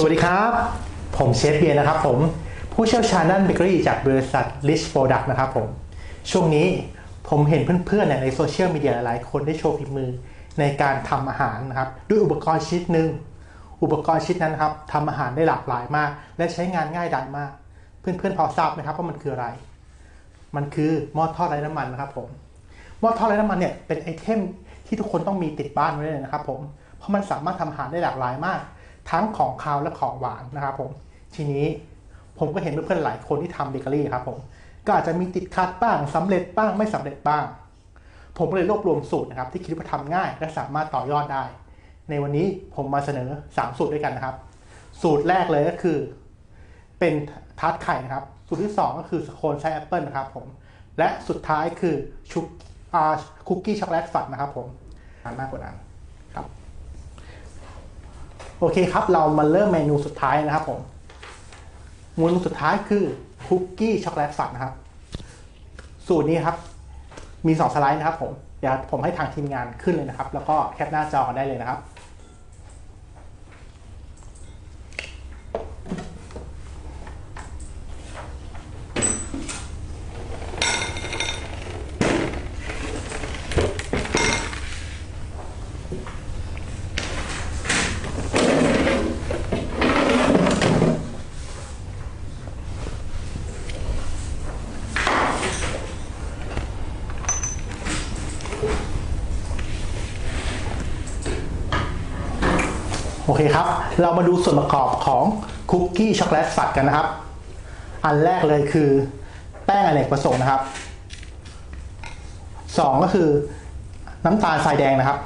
สวัสดีครับ ผมเชฟเบียร์นะครับผม ผู้เชี่ยวชาญด้านเบเกอรี่จากบริษัท Rich Product นะครับผม ช่วงนี้ผมเห็นเพื่อนๆในโซเชียลมีเดียหลายคนได้โชว์ฝีมือในการทำอาหารนะครับ ด้วยอุปกรณ์ชิ้นหนึ่ง อุปกรณ์ชิ้นนั้นครับทำอาหารได้หลากหลายมาก และใช้งานง่ายดายมาก เพื่อนๆพอทราบไหมครับว่ามันคืออะไร มันคือหม้อทอดไร้น้ำมันนะครับผมหม้อทอดไร้น้ำมันเนี่ยเป็นไอเทมที่ทุกคนต้องมีติดบ้านไว้เลยนะครับผมเพราะมันสามารถทำอาหารได้หลากหลายมาก ทั้งของคาวและของหวานนะครับผมทีนี้ผมก็เห็นเพื่อนๆหลายคนที่ทำเบเกอรี่ครับผมก็อาจจะมีติดขัดบ้างสำเร็จบ้างไม่สำเร็จบ้าง ผมก็เลยรวบรวมสูตรนะครับที่คิดว่าทำง่ายและสามารถต่อยอดได้ ในวันนี้ผมมาเสนอ 3 สูตรด้วยกันนะครับ สูตรแรกเลยก็คือ เป็นทาร์ตไข่นะครับ สูตรที่ 2 ก็คือสโคนไส้แอปเปิลนะครับผมและสุดท้ายคือชุกคุกกี้ช็อกโกแลตฝัดนะครับผมอ่านมากกว่านั้น โอเคครับ เรามาเริ่มเมนูสุดท้ายนะครับผมเมนูสุดท้ายคือคุกกี้ช็อกโกแลตฝัดนะครับ สูตรนี้ครับ มี 2 สไลด์นะครับผมเดี๋ยวผมให้ทางทีมงานขึ้นเลยนะครับ แล้วก็แคปหน้าจอได้เลยนะครับ โอเคครับ เรามาดูส่วนประกอบของคุกกี้ช็อกโกแลตฝัดกันนะครับ อันแรกเลยคือแป้งอเนกประสงค์นะครับสองก็คือน้ำตาลทรายแดงนะครับ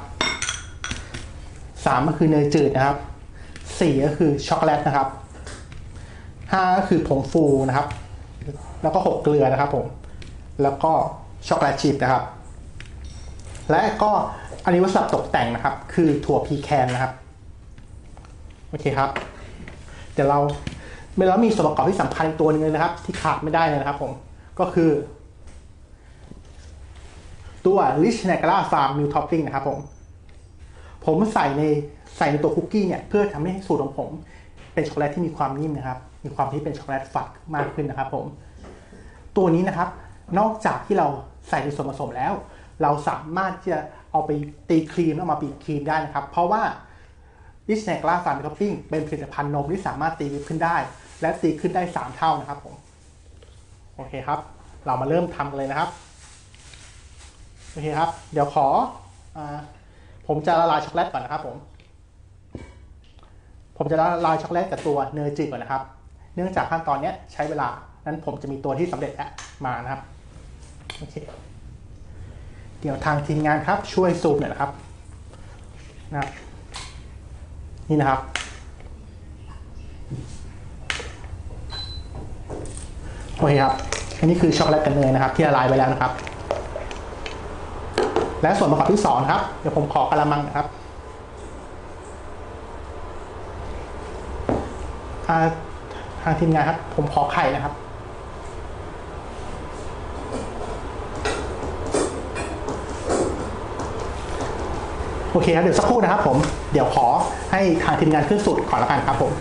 สามก็คือเนยจืดนะครับสี่ก็คือช็อกโกแลตนะครับห้าก็คือผงฟูนะครับ แล้วก็หกเกลือนะครับผมแล้วก็ช็อกโกแลตชิพนะครับ และก็อันนี้วัสดุตกแต่งนะครับ คือถั่วพีแคนนะครับ โอเคครับ เดี๋ยวเราเรามีส่วนประกอบที่สำคัญตัวหนึงเลยนะครับ ที่ขาดไม่ได้เลยนะครับผม ก็คือ ตัว Rich Niagara Farm Milk Topping นะครับผม ผมใส่ในใส่ในตัวคุกกี้เนี่ย เพื่อทำให้สูตรของผมเป็นช็อกโกแลตที่มีความนิ่มนะครับ มีความที่เป็นช็อกโกแลตฝัดมากขึ้นนะครับ ผม ตัวนี้นะครับ นอกจากที่เราใส่ในส่วนผสมแล้ว เราสามารถที่จะเอาไปตีครีมแล้วมาบีบครีมได้นะครับ เพราะว่า ดิชแนกลาฟาร์มท็อปปิ้งเป็นผลิตภัณฑ์นมที่สามารถตีวิปขึ้นได้ และตีขึ้นได้ 3 เท่านะครับผม โอเคครับ เรามาเริ่มทำกันเลยนะครับ โอเคครับ เดี๋ยวขออผมจะละลายช็อกโกแลตก่อนนะครับผม ผมจะละลายช็อกโกแลตกับตัวเนยจืดก่อนนะครับ เนื่องจากขั้นตอนนี้ใช้เวลา นั้นผมจะมีตัวที่สำเร็จแล้วมานะครับ โอเค เดี๋ยวทางทีมงานครับช่วยซูมหน่อยนะครับนะครับ นี่นะครับ โอเคครับ อันนี้คือช็อกโกแลตกับเนยนะครับ ที่ละลายไปแล้วนะครับ และส่วนประกอบที่สองครับ เดี๋ยวผมขอกระมังนะครับทางทีมงานครับ ผมขอไข่นะครับ โอเคครับเดี๋ยวสักครู่นะครับผมเดี๋ยวขอให้ทางทีมงานขึ้นสุดก่อนละกันครับผม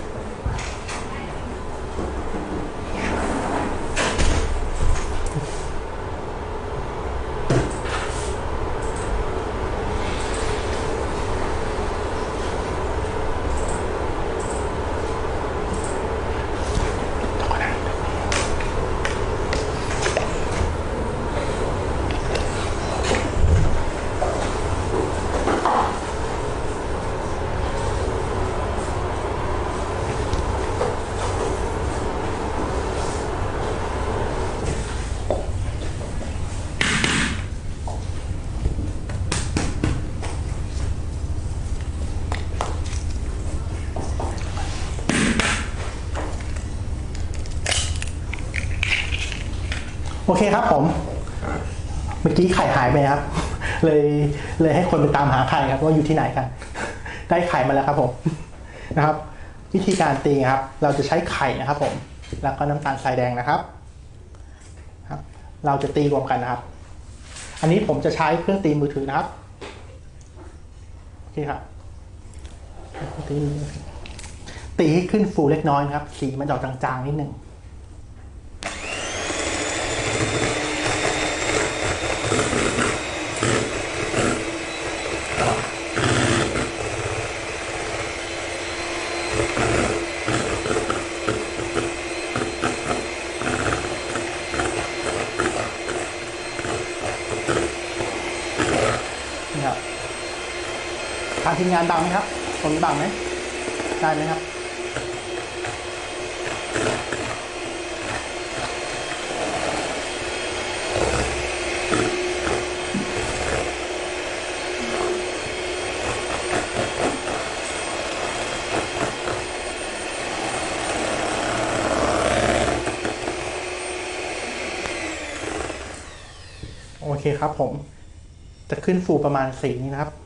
อเคครับผม เมื่อกี้ไข่หายไปครับ เลยเลยให้คนไปตามหาไข่ครับว่าอยู่ที่ไหนกัน ได้ไข่มาแล้วครับผมนะครับ วิธีการตีครับ เราจะใช้ไข่นะครับ ผม แล้วก็น้ำตาลทรายแดงนะครับครับ เราจะตีรวมกันนะครับ อันนี้ผมจะใช้เครื่องตีมือถือนะครับโอเคครับตีตีให้ขึ้นฟูเล็กน้อยนะครับ สีมันจะออกจางๆนิดนึง ทีมงานบังไหมครับตรงนี้บังไหมได้ไหมครับโอเคครับผม จะขึ้นฟูประมาณสีนี้นะครับ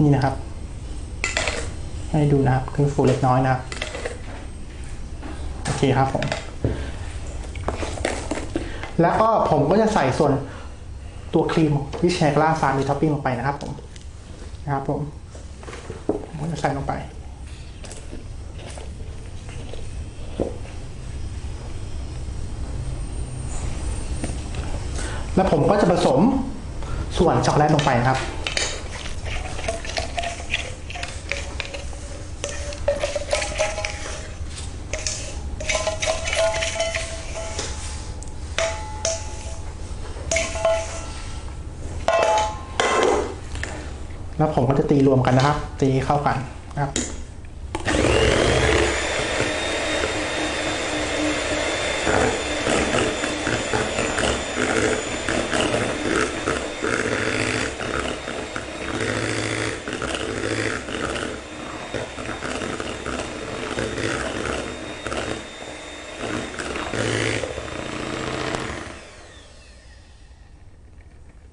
นี่นะครับ ให้ดูนะครับขึ้นฟูเล็กน้อยนะครับโอเคครับผมแล้วก็ผมก็จะใส่ส่วนตัวครีมวิชแนกล่าฟาร์มีท็อปปิ้งลงไปนะครับผมนะครับผมผมก็จะใส่ลงไปแล้วผมก็จะผสมส่วนช็อกโกแลตลงไปนะครับ แล้วผมก็จะตีรวมกันนะครับ ตีเข้ากันนะครับ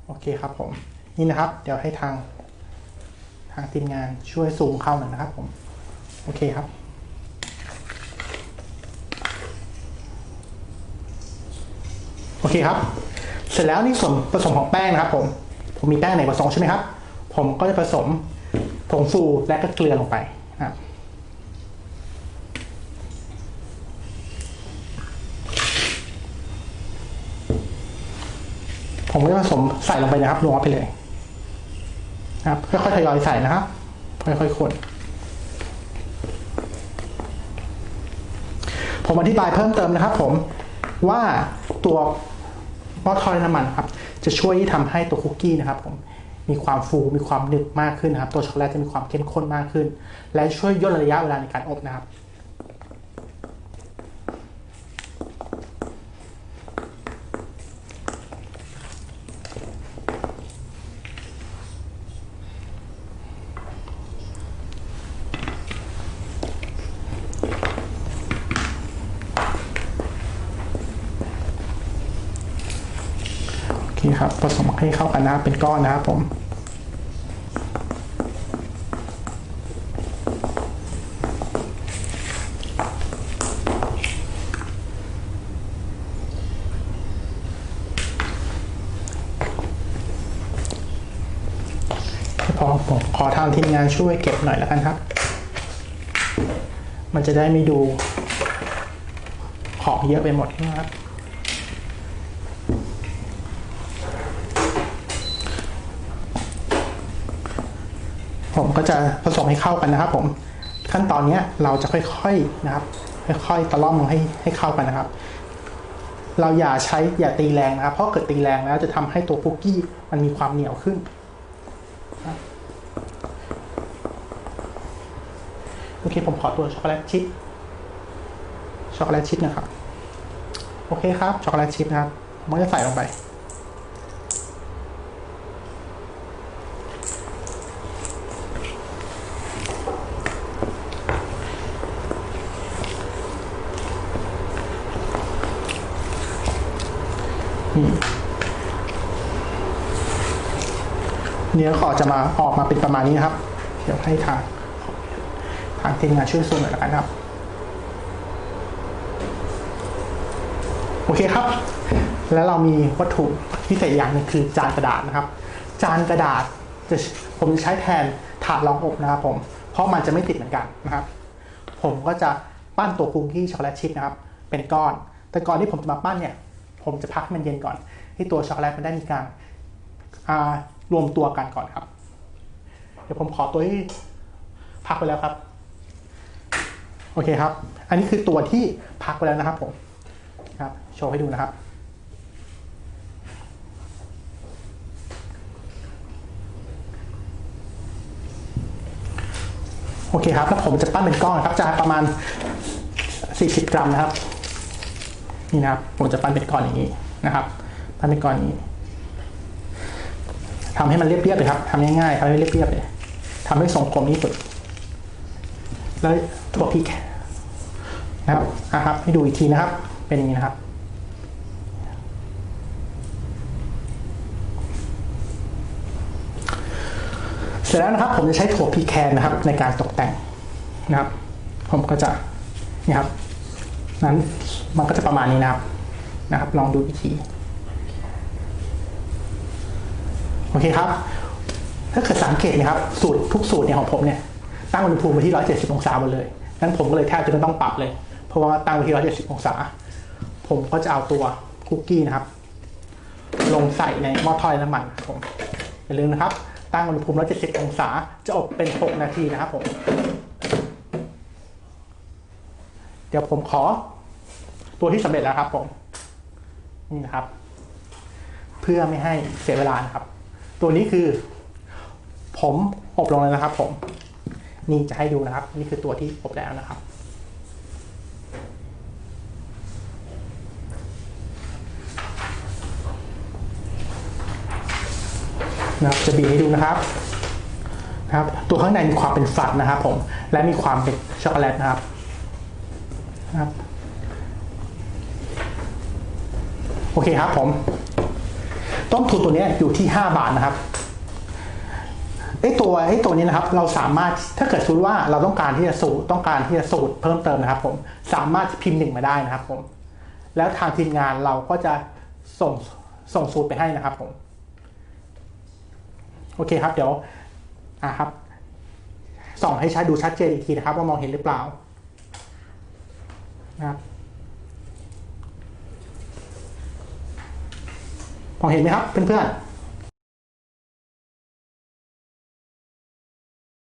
โอเคครับผม นี่นะครับ เดี๋ยวให้ทาง ทางทีมงานช่วยซูมเข้าหน่อยนะครับผม โอเคครับ โอเคครับ เสร็จแล้วนี่ส่วนผสมของแป้งนะครับผม ผมมีแป้งไหนผสมใช่ไหมครับ ผมก็จะผสมผงฟูและก็เกลือลงไปนะครับผมก็จะผสมใส่ลงไปนะครับรวมไปเลย นะครับค่อยๆทยอยใส่นะครับค่อยๆคนผมอธิบายเพิ่มเติมนะครับ ผมว่าตัวหม้อทอดน้ำมันครับ จะช่วยที่ทำให้ตัวคุกกี้นะครับ ผมมีความฟูมีความหนึบมากขึ้นนะครับ ตัวช็อกโกแลตจะมีความเข้มข้นมากขึ้น และช่วยย่นระยะเวลาในการอบนะครับ โอเคครับผสมให้เข้ากันนะครับเป็นก้อนนะครับผมพอผมขอทางทีมงานช่วยเก็บหน่อยแล้วกันครับ มันจะได้ไม่ดูของเยอะไปหมดนะครับ ก็จะผสมให้เข้ากันนะครับ ผมขั้นตอนนี้เราจะค่อยๆนะครับ ค่อยๆตะล่อมให้ให้เข้ากันนะครับ เราอย่าใช้อย่าตีแรงนะครับ เพราะเกิดตีแรงแล้วจะทำให้ตัวคุกกี้มันมีความเหนียวขึ้น โอเคผมขอตัวช็อกโกแลตชิพช็อกโกแลตชิพนะครับ โอเคครับช็อกโกแลตชิพนะครับผมก็จะใส่ลงไป เนื้อก็อจะมาออกมาเป็นประมาณนี้นะครับ เดี๋ยวให้ทางทางทีมงานช่วยซูมหน่อยละกันครับ โอเคครับ แล้วเรามีวัตถุพิเศษอย่างนึงคือจานกระดาษนะครับ จานกระดาษจะผมจะใช้แทนถาดรองอบนะครับผม เพราะมันจะไม่ติดเหมือนกันนะครับ ผมก็จะปั้นตัวคุกกี้ช็อกโกแลตชิพนะครับ เป็นก้อน แต่ก่อนที่ผมจะมาปั้นเนี่ย ผมจะพักให้มันเย็นก่อน ให้ตัวช็อกโกแลตมันได้มีการรวมตัวกันก่อนครับ เดี๋ยวผมขอตัวที่พักไปแล้วครับ โอเคครับ อันนี้คือตัวที่พักไปแล้วนะครับผมครับโชว์ให้ดูนะครับโอเคครับ แล้วผมจะปั้นเป็นก้อนครับจะประมาณ 40 กรัมนะครับ นี่นะครับผมจะปั้นเป็นก้อนอย่างนี้นะครับปั้นเป็นก้อนอย่างนี้ทำให้มันเรียบๆเลยครับทำง่ายๆทำให้เรียบๆเลยทำให้ทรงกลมที่สุด แล้วถั่วพริกนะครับอะครับ ให้ดูอีกทีนะครับ เป็นอย่างนี้นะครับเสร็จแล้วนะครับ ผมจะใช้ถั่วพีแคนนะครับ ในการตกแต่งนะครับ ผมก็จะนี่ครับ นั้นมันก็จะประมาณนี้นะครับนะครับ ลองดูอีกทีโอเคครับ ถ้าเกิดสังเกตนะครับ สูตรทุกสูตรเนี่ยของผมเนี่ยตั้งอุณหภูมิไว้ที่ 170 องศาหมดเลยนั้นผมก็เลยแทบจะไม่ต้องปรับเลย เพราะว่าตั้งไว้ที่ 170 องศา ผมก็จะเอาตัวคุกกี้นะครับ ลงใส่ในหม้อทอดไร้น้ำมันผมอย่าลืมนะครับ ตั้งอุณหภูมิ 170 องศาจะอบเป็น 6 นาทีนะครับผม เดี๋ยวผมขอ ตัวที่สำเร็จแล้วครับผมนี่นะครับ เพื่อไม่ให้เสียเวลานะครับ ตัวนี้คือ ผมอบลงเลยนะครับ ผม นี่จะให้ดูนะครับ นี่คือตัวที่อบแล้วนะครับนะครับจะบีบให้ดูนะครับนะครับ ตัวข้างในมีความเป็นฝัดนะครับ ผมและมีความเป็นช็อกโกแลตนะครับ นะครับ โอเคครับผม ต้นทุนตัวนี้อยู่ที่ 5 บาทนะครับไอ้ตัวไอ้ตัวนี้นะครับ เราสามารถถ้าเกิดสมมติว่าเราต้องการที่จะสูตรต้องการที่จะสูตรเพิ่มเติมนะครับ ผมสามารถพิมพ์หนึ่งมาได้นะครับ ผม แล้วทางทีมงานเราก็จะส่งส่งสูตรไปให้นะครับ ผม โอเคครับ เดี๋ยวอ่าครับส่องให้ชัดดูชัดเจนอีกทีนะครับ ว่ามองเห็นหรือเปล่า นะครับมองเห็นไหมครับเพื่อนๆ